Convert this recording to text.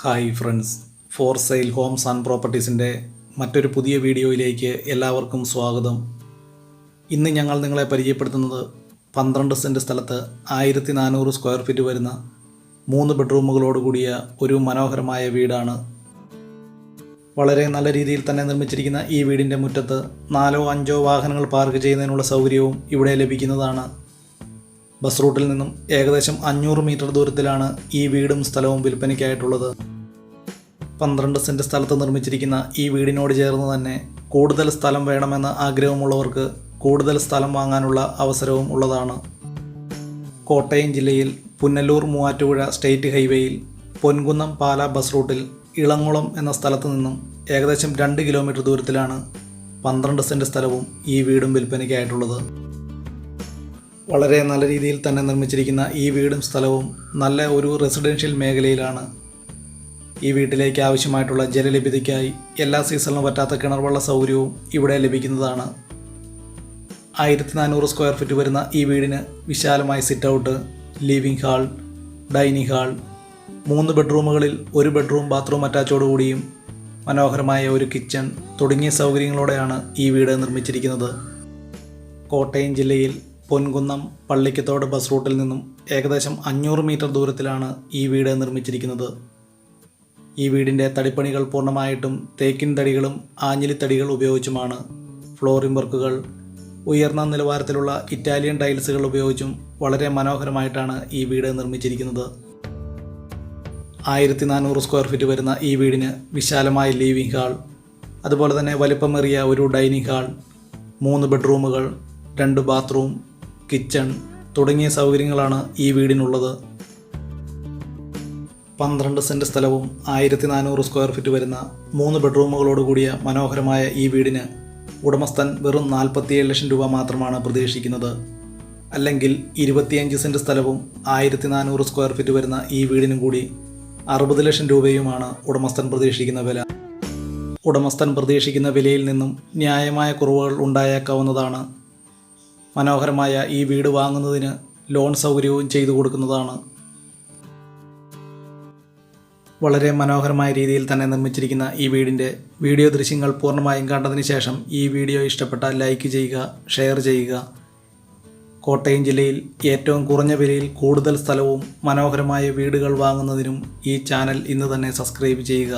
Hi friends. For sale homes and പ്രോപ്പർട്ടീസിന്റെ മറ്റൊരു പുതിയ വീഡിയോയിലേക്ക് എല്ലാവർക്കും സ്വാഗതം. ഇന്ന് ഞങ്ങൾ നിങ്ങളെ പരിചയപ്പെടുത്തുന്നത് പന്ത്രണ്ട് സെന്റ് സ്ഥലത്ത് ആയിരത്തി നാനൂറ് സ്ക്വയർ ഫീറ്റ് വരുന്ന മൂന്ന് ബെഡ്റൂമുകളോട് കൂടിയ ഒരു മനോഹരമായ വീടാണ്. വളരെ നല്ല രീതിയിൽ തന്നെ നിർമ്മിച്ചിരിക്കുന്ന ഈ വീടിന്റെ മുറ്റത്ത് നാലോ അഞ്ചോ വാഹനങ്ങൾ പാർക്ക് ചെയ്യുന്നതിനുള്ള സൗകര്യവും ഇവിടെ ലഭിക്കുന്നതാണ്. ബസ് റൂട്ടിൽ നിന്നും ഏകദേശം അഞ്ഞൂറ് മീറ്റർ ദൂരത്തിലാണ് ഈ വീടും സ്ഥലവും വിൽപ്പനയ്ക്കായിട്ടുള്ളത്. പന്ത്രണ്ട് സെന്റ് സ്ഥലത്ത് നിർമ്മിച്ചിരിക്കുന്ന ഈ വീടിനോട് ചേർന്ന് തന്നെ കൂടുതൽ സ്ഥലം വേണമെന്ന ആഗ്രഹമുള്ളവർക്ക് കൂടുതൽ സ്ഥലം വാങ്ങാനുള്ള അവസരവും ഉള്ളതാണ്. കോട്ടയം ജില്ലയിൽ പുന്നല്ലൂർ മൂവാറ്റുപുഴ സ്റ്റേറ്റ് ഹൈവേയിൽ പൊൻകുന്നം പാല ബസ് റൂട്ടിൽ ഇളങ്ങുളം എന്ന സ്ഥലത്ത് നിന്നും ഏകദേശം രണ്ട് കിലോമീറ്റർ ദൂരത്തിലാണ് പന്ത്രണ്ട് സെന്റ് സ്ഥലവും ഈ വീടും വിൽപ്പനയ്ക്കായിട്ടുള്ളത്. വളരെ നല്ല രീതിയിൽ തന്നെ നിർമ്മിച്ചിരിക്കുന്ന ഈ വീടും സ്ഥലവും നല്ല ഒരു റെസിഡൻഷ്യൽ മേഖലയിലാണ് ഈ വീട്ടിലേക്ക് ആവശ്യമായിട്ടുള്ള ജലലഭ്യതയ്ക്കായി എല്ലാ സീസണിലും പറ്റാത്ത കിണർവെള്ള സൗകര്യവും ഇവിടെ ലഭിക്കുന്നതാണ്. ആയിരത്തി നാനൂറ് സ്ക്വയർ ഫീറ്റ് വരുന്ന ഈ വീടിന് വിശാലമായ sit out living hall dining hall മൂന്ന് ബെഡ്റൂമുകളിൽ ഒരു ബെഡ്റൂം ബാത്റൂം അറ്റാച്ചോടുകൂടിയും മനോഹരമായ ഒരു കിച്ചൺ തുടങ്ങിയ സൗകര്യങ്ങളോടെയാണ് ഈ വീട് നിർമ്മിച്ചിരിക്കുന്നത്. കോട്ടയം ജില്ലയിൽ പൊൻകുന്നം പള്ളിക്കത്തോട് ബസ് റൂട്ടിൽ നിന്നും ഏകദേശം അഞ്ഞൂറ് മീറ്റർ ദൂരത്തിലാണ് ഈ വീട് നിർമ്മിച്ചിരിക്കുന്നത്. ഈ വീടിന്റെ തടിപ്പണികൾ പൂർണമായിട്ടും തേക്കിൻ തടികളും ആഞ്ഞിലിത്തടികൾ ഉപയോഗിച്ചുമാണ്. ഫ്ലോറിംഗ് വർക്കുകൾ ഉയർന്ന നിലവാരത്തിലുള്ള ഇറ്റാലിയൻ ടൈൽസുകൾ ഉപയോഗിച്ചും വളരെ മനോഹരമായിട്ടാണ് ഈ വീട് നിർമ്മിച്ചിരിക്കുന്നത്. ആയിരത്തി നാനൂറ് സ്ക്വയർ ഫീറ്റ് വരുന്ന ഈ വീടിന് വിശാലമായ ലീവിംഗ് ഹാൾ അതുപോലെ തന്നെ വലിപ്പമേറിയ ഒരു ഡൈനിങ് ഹാൾ മൂന്ന് ബെഡ്റൂമുകൾ രണ്ട് ബാത്റൂം കിച്ചൺ തുടങ്ങിയ സൗകര്യങ്ങളാണ് ഈ വീടിനുള്ളത്. പന്ത്രണ്ട് സെന്റ് സ്ഥലവും ആയിരത്തി നാനൂറ് സ്ക്വയർ ഫീറ്റ് വരുന്ന മൂന്ന് ബെഡ്റൂമുകളോട് കൂടിയ മനോഹരമായ ഈ വീടിന് ഉടമസ്ഥൻ വെറും നാൽപ്പത്തിയേഴ് ലക്ഷം രൂപ മാത്രമാണ് പ്രതീക്ഷിക്കുന്നത്. അല്ലെങ്കിൽ ഇരുപത്തിയഞ്ച് സെന്റ് സ്ഥലവും ആയിരത്തി നാനൂറ് സ്ക്വയർ ഫീറ്റ് വരുന്ന ഈ വീടിനും കൂടി അറുപത് ലക്ഷം രൂപയുമാണ് ഉടമസ്ഥൻ പ്രതീക്ഷിക്കുന്ന വില. ഉടമസ്ഥൻ പ്രതീക്ഷിക്കുന്ന വിലയിൽ നിന്നും ന്യായമായ കുറവുകൾ ഉണ്ടായേക്കാവുന്നതാണ് മനോഹരമായ ഈ വീട് വാങ്ങുന്നതിന് ലോൺ സൗകര്യവും ചെയ്തു കൊടുക്കുന്നതാണ്. വളരെ മനോഹരമായ രീതിയിൽ തന്നെ നിർമ്മിച്ചിരിക്കുന്ന ഈ വീടിന്റെ വീഡിയോ ദൃശ്യങ്ങൾ പൂർണമായും കണ്ടതിന് ശേഷം ഈ വീഡിയോ ഇഷ്ടപ്പെട്ടാൽ ലൈക്ക് ചെയ്യുക ഷെയർ ചെയ്യുക. കോട്ടയം ജില്ലയിൽ ഏറ്റവും കുറഞ്ഞ വിലയിൽ കൂടുതൽ സ്ഥലവും മനോഹരമായ വീടുകൾ വാങ്ങുന്നതിനും ഈ ചാനൽ ഇന്ന് തന്നെ സബ്സ്ക്രൈബ് ചെയ്യുക.